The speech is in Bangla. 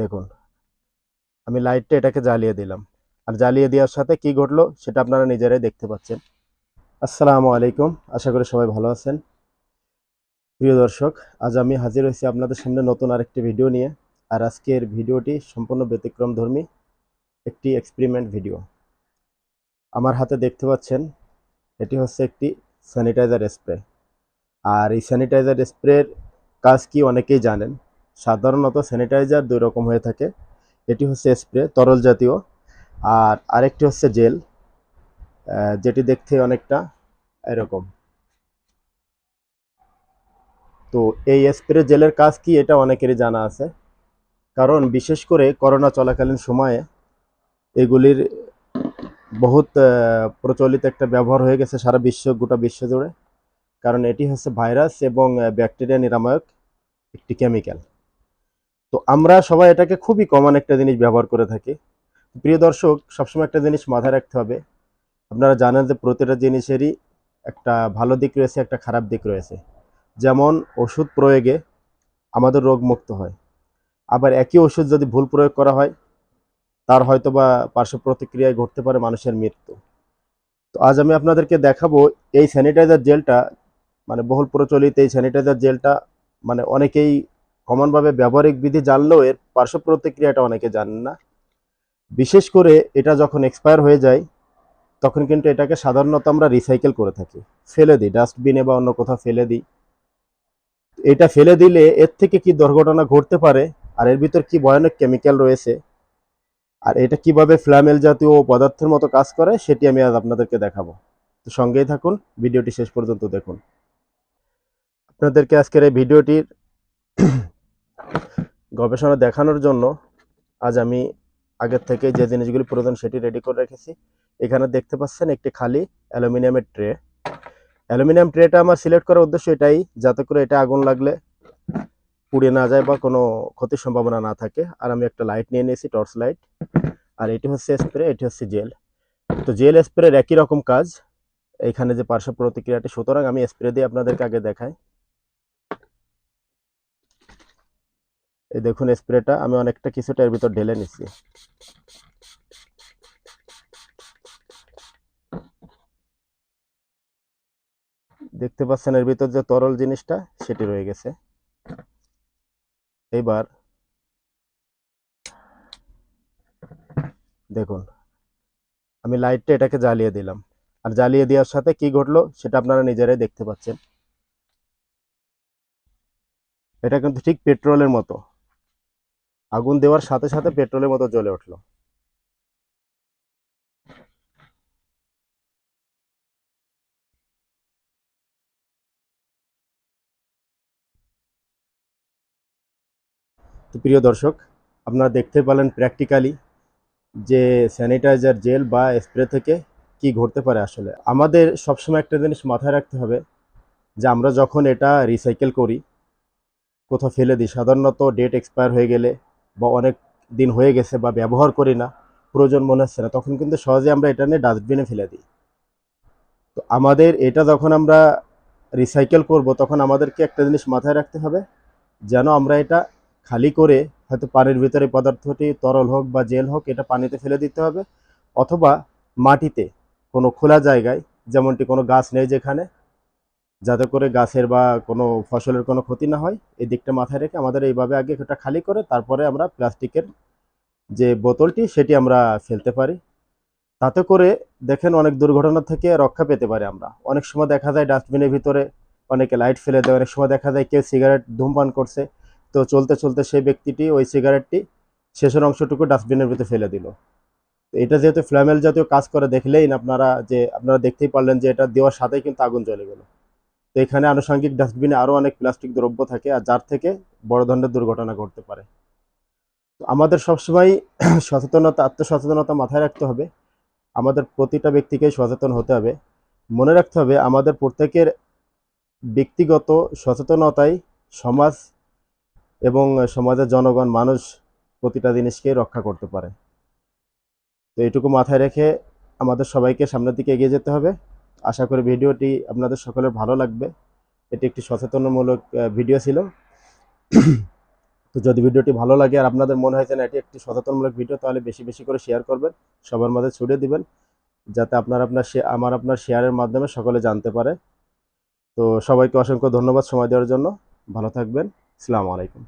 দেখুন, আমি লাইটটা এটাকে জ্বালিয়ে দিলাম। আর জ্বালিয়ে দেওয়ার সাথে কি ঘটলো সেটা আপনারা নিজেরাই দেখতে পাচ্ছেন। আসসালামু আলাইকুম, আশা করি সবাই ভালো আছেন। প্রিয় দর্শক, আজ আমি হাজির হয়েছি আপনাদের সামনে নতুন আরেকটি ভিডিও নিয়ে। আর আজকের ভিডিওটি সম্পূর্ণ ব্যতিক্রম ধর্মী একটি এক্সপেরিমেন্ট ভিডিও আমার হাতে দেখতে পাচ্ছেন, এটি হচ্ছে একটি স্যানিটাইজার স্প্রে আর এই স্যানিটাইজার স্প্রের কাজ কি অনেকেই জানেন সাধারণত স্যানিটাইজার দুই রকম হয়ে থাকে। এটি হচ্ছে স্প্রে তরল জাতীয়, আর আরেকটি হচ্ছে জেল যেটি দেখতে অনেকটা এরকম। তো এই স্প্রে জেলের কাজ কি এটা অনেকেরই জানা আছে। কারণ বিশেষ করে করোনা চলাকালীন সময়ে এগুলির বহুত প্রচলিত একটা ব্যবহার হয়ে গেছে সারা বিশ্ব, গোটা বিশ্ব জুড়ে। কারণ এটি হচ্ছে ভাইরাস এবং ব্যাকটেরিয়া নিরাময়ক একটি কেমিক্যাল তো আমরা সবাই এটাকে খুবই কমন একটা জিনিস ব্যবহার করে থাকি। প্রিয় দর্শক, সবসময় একটা জিনিস মাথায় রাখতে হবে। আপনারা জানেন যে প্রতিটা জিনিসেরই একটা ভালো দিক রয়েছে, একটা খারাপ দিক রয়েছে। যেমন ওষুধ প্রয়োগে আমাদের রোগ মুক্ত হয়। আবার একই ওষুধ যদি ভুল প্রয়োগ করা হয়, তার হয়তো বা পার্শ্ব প্রতিক্রিয়ায় ঘটতে পারে মানুষের মৃত্যু। তো আজ আমি আপনাদেরকে দেখাবো এই স্যানিটাইজার জেলটা মানে বহুল প্রচলিত এই স্যানিটাইজার জেলটা মানে অনেকেই কমনভাবে ব্যবহারিক বিধি জানলেও এর পার্শ্ব প্রতিক্রিয়াটা অনেকে জানেন না। বিশেষ করে এটা যখন এক্সপায়ার হয়ে যায়, তখন কিন্তু এটাকে সাধারণত আমরা রিসাইকেল করে থাকি। ফেলে দিই ডাস্টবিনে বা অন্য কোথাও ফেলে দিই। এটা ফেলে দিলে এর থেকে কি দুর্ঘটনা ঘটতে পারে, আর এর ভিতর কি ভয়ানক কেমিক্যাল রয়েছে, আর এটা কীভাবে ফ্ল্যামেল জাতীয় পদার্থের মতো কাজ করে, সেটি আমি আজ আপনাদেরকে দেখাবো। তো সঙ্গেই থাকুন, ভিডিওটি শেষ পর্যন্ত দেখুন। আপনাদেরকে আজকের এই ভিডিওটির গবেষণা দেখানোর জন্য আজ আমি আগের থেকে যে জিনিসগুলি প্রয়োজন সেটি রেডি করে রেখেছি। এখানে দেখতে পাচ্ছেন একটি খালি অ্যালুমিনিয়ামের ট্রে। অ্যালুমিনিয়াম ট্রেটা আমার সিলেক্ট করার উদ্দেশ্য এটাই, যাতে করে এটা আগুন লাগলে পুড়ে না যায় বা কোনো ক্ষতির সম্ভাবনা না থাকে। আর আমি একটা লাইট নিয়ে নিয়েছি টর্চ লাইট আর এটি হচ্ছে স্প্রে এটি হচ্ছে জেল তো জেল স্প্রের একই রকম কাজ। এখানে যে পার্শ্ব প্রতিক্রিয়াটি, সুতরাং আমি স্প্রে দিয়ে আপনাদেরকে আগে দেখাই। এই দেখুন স্প্রেটা, আমি অনেকটা কিছুটা এর ভিতর ঢেলে নিচ্ছি। দেখতে পাচ্ছেন এর ভিতর যে তরল জিনিসটা, সেটি রয়ে গেছে। এইবার দেখুন, আমি লাইটটা এটাকে জ্বালিয়ে দিলাম। আর জ্বালিয়ে দেওয়ার সাথে কি ঘটলো, সেটা আপনারা নিজেরাই দেখতে পাচ্ছেন। এটা কিন্তু ঠিক পেট্রোলের মতো। আগুন দেওয়ার সাথে সাথে পেট্রোলের মতো জ্বলে উঠল। তো প্রিয় দর্শক, আপনারা দেখতে পেলেন প্র্যাকটিক্যালি যে স্যানিটাইজার জেল বা স্প্রে থেকে কি ঘটতে পারে আসলে। আমাদের সবসময় একটা জিনিস মাথায় রাখতে হবে যে আমরা যখন এটা রিসাইকেল করি, কোথাও ফেলে দিই, সাধারণত ডেট এক্সপায়ার হয়ে গেলে বা অনেক দিন হয়ে গেছে বা ব্যবহার করি না প্রয়োজন মনে হচ্ছে না, তখন কিন্তু সহজে আমরা এটা নিয়ে ডাস্টবিনে ফেলে দিই। তো আমাদের এটা যখন আমরা রিসাইকেল করব, তখন আমাদেরকে একটা জিনিস মাথায় রাখতে হবে, যেন আমরা এটা খালি করে হয়তো পানির ভিতরে পদার্থটি তরল হোক বা জেল হোক, এটা পানিতে ফেলে দিতে হবে, অথবা মাটিতে কোনো খোলা জায়গায়, যেমনটি কোনো গাছ নেই যেখানে যাতে করে গাছের বা কোনো ফসলের কোনো ক্ষতি না হয়, এই দিকটা মাথায় রেখে আমাদের এইভাবে আগে এটা খালি করে তারপরে আমরা প্লাস্টিকের যে বোতলটি সেটি আমরা ফেলতে পারি। তাতে করে দেখেন অনেক দুর্ঘটনা থেকে রক্ষা পেতে পারি আমরা। অনেক সময় দেখা যায় ডাস্টবিনের ভিতরে অনেকে লাইট ফেলে দেয়, অনেক সময় দেখা যায় কেউ সিগারেট ধূমপান করছে। তো চলতে চলতে সেই ব্যক্তিটি ওই সিগারেটটি শেষের অংশটুকু ডাস্টবিনের ভিতরে ফেলে দিল। এটা যেহেতু ফ্ল্যামেল জাতীয় কাজ করে, দেখলেই আপনারা যে, আপনারা দেখতেই পারলেন যে এটা দেওয়ার সাথেই কিন্তু আগুন জ্বলে গেল। এখানে আনুষঙ্গিক ডাস্টবিনে আরও অনেক প্লাস্টিক দ্রব্য থাকে আর যার থেকে বড় ধরনের দুর্ঘটনা ঘটতে পারে। তো আমাদের সবসময় সচেতনতা, আত্মসচেতনতা মাথায় রাখতে হবে। আমাদের প্রতিটা ব্যক্তিকেই সচেতন হতে হবে। মনে রাখতে হবে আমাদের প্রত্যেকের ব্যক্তিগত সচেতনতাই সমাজ এবং সমাজের জনগণ, মানুষ প্রতিটা জিনিসকে রক্ষা করতে পারে। তো এইটুকু মাথায় রেখে আমাদের সবাইকে সামনের দিকে এগিয়ে যেতে হবে। আশা করি ভিডিওটি আপনাদের সকলের ভালো লাগবে। এটি একটি সচেতনমূলক ভিডিও ছিল। তো যদি ভিডিওটি ভালো লাগে আর আপনাদের মনে হয় যে না, এটি একটি সচেতনমূলক ভিডিও, তাহলে বেশি বেশি করে শেয়ার করবেন, সবার মাঝে ছড়িয়ে দিবেন, যাতে আপনার আপনার আমার আপনার শেয়ারের মাধ্যমে সকলে জানতে পারে। তো সবাইকে অসংখ্য ধন্যবাদ সময় দেওয়ার জন্য। ভালো থাকবেন। আসসালামু আলাইকুম।